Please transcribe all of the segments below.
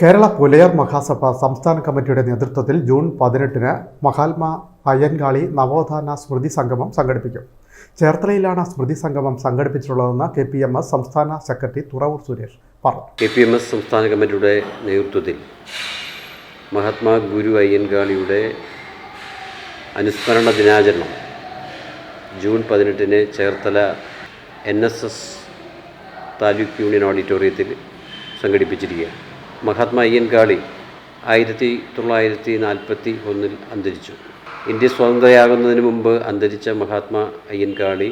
കേരള പുലയർ മഹാസഭ സംസ്ഥാന കമ്മിറ്റിയുടെ നേതൃത്വത്തിൽ ജൂൺ പതിനെട്ടിന് മഹാത്മ അയ്യൻകാളി നവോത്ഥാന സ്മൃതി സംഗമം സംഘടിപ്പിക്കും. ചേർത്തലയിലാണ് സ്മൃതി സംഗമം സംഘടിപ്പിച്ചിട്ടുള്ളതെന്ന് കെ പി എം എസ് സംസ്ഥാന സെക്രട്ടറി തുറവൂർ സുരേഷ് പറഞ്ഞു. കെ പി എം എസ് സംസ്ഥാന കമ്മിറ്റിയുടെ നേതൃത്വത്തിൽ മഹാത്മാ ഗുരു അയ്യൻകാളിയുടെ അനുസ്മരണ ദിനാചരണം ജൂൺ പതിനെട്ടിന് Cherthala N S S taluk union ഓഡിറ്റോറിയത്തിൽ സംഘടിപ്പിച്ചിരിക്കുകയാണ്. മഹാത്മാ അയ്യൻകാളി ആയിരത്തി തൊള്ളായിരത്തി നാൽപ്പത്തി ഒന്നിൽ അന്തരിച്ചു. ഇന്ത്യ സ്വതന്ത്രയാകുന്നതിന് മുമ്പ് അന്തരിച്ച മഹാത്മാ അയ്യൻകാളി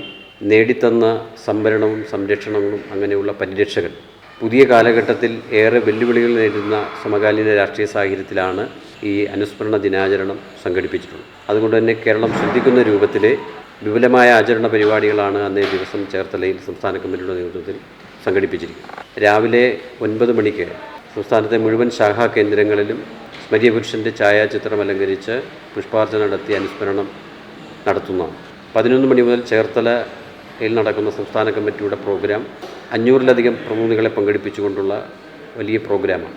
നേടിത്തന്ന സംവരണവും സംരക്ഷണങ്ങളും അങ്ങനെയുള്ള പരിരക്ഷകൾ. പുതിയ കാലഘട്ടത്തിൽ ഏറെ വെല്ലുവിളികൾ നേരിടുന്ന സമകാലീന രാഷ്ട്രീയ സാഹചര്യത്തിലാണ് ഈ അനുസ്മരണ ദിനാചരണം സംഘടിപ്പിച്ചിട്ടുള്ളത്. അതുകൊണ്ട് തന്നെ കേരളം ശ്രദ്ധിക്കുന്ന രൂപത്തിലെ വിപുലമായ ആചരണ പരിപാടികളാണ് അന്നേ ദിവസം ചേർത്തലയിൽ സംസ്ഥാന കമ്മിറ്റിയുടെ നേതൃത്വത്തിൽ സംഘടിപ്പിച്ചിരിക്കുന്നത്. രാവിലെ ഒൻപത് മണിക്ക് സംസ്ഥാനത്തെ മുഴുവൻ ശാഖാ കേന്ദ്രങ്ങളിലും സ്മര്യപുരുഷന്റെ ഛായാചിത്രം അലങ്കരിച്ച് പുഷ്പാർച്ചന നടത്തി അനുസ്മരണം നടത്തുന്നതാണ്. പതിനൊന്ന് മണി മുതൽ ചേർത്തലയിൽ നടക്കുന്ന സംസ്ഥാന കമ്മിറ്റിയുടെ പ്രോഗ്രാം അഞ്ഞൂറിലധികം പ്രതിനിധികളെ പങ്കെടുപ്പിച്ചുകൊണ്ടുള്ള വലിയ പ്രോഗ്രാമാണ്.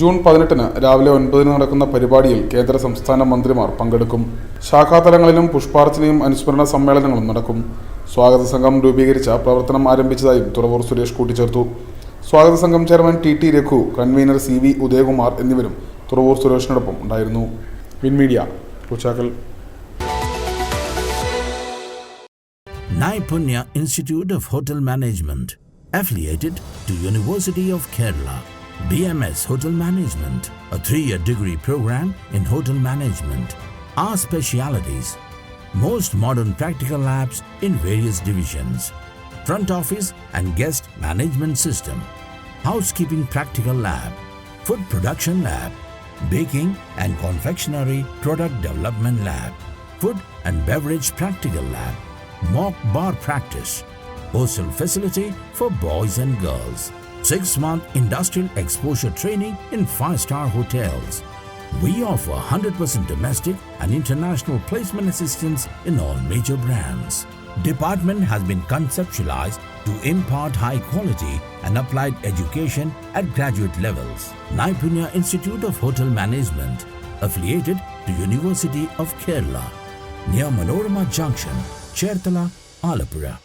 ജൂൺ പതിനെട്ടിന് രാവിലെ ഒൻപതിന് നടക്കുന്ന പരിപാടിയിൽ കേന്ദ്ര സംസ്ഥാന മന്ത്രിമാർ പങ്കെടുക്കും. ശാഖാതലങ്ങളിലും പുഷ്പാർച്ചനയും അനുസ്മരണ സമ്മേളനങ്ങളും നടക്കും. സ്വാഗത സംഘം രൂപീകരിച്ച പ്രവർത്തനം ആരംഭിച്ചതായും തുറവൂർ സുരേഷ് കൂട്ടിച്ചേർത്തു. സ്വാഗത സംഘം chairman T T Raghu convener C V Udayakumar എന്നിവരും തുറവൂർ സുരേഷിനോടൊപ്പം ഉണ്ടായിരുന്നു win media Poochakkal Naipunya Institute of Hotel Management, affiliated to University of Kerala. BMS Hotel Management, a three-year degree program in hotel management. Our specialities: most modern practical labs in various divisions, front office and guest management system, housekeeping practical lab, food production lab, baking and confectionery product development lab, food and beverage practical lab, mock bar practice, hostel facility for boys and girls, six month industrial exposure training in five star hotels. We offer 100% domestic and international placement assistance in all major brands. Department has been conceptualized to impart high quality and applied education at graduate levels. Naipunya Institute of Hotel Management, affiliated to University of Kerala, near Manorama Junction, Chertala, Alapura.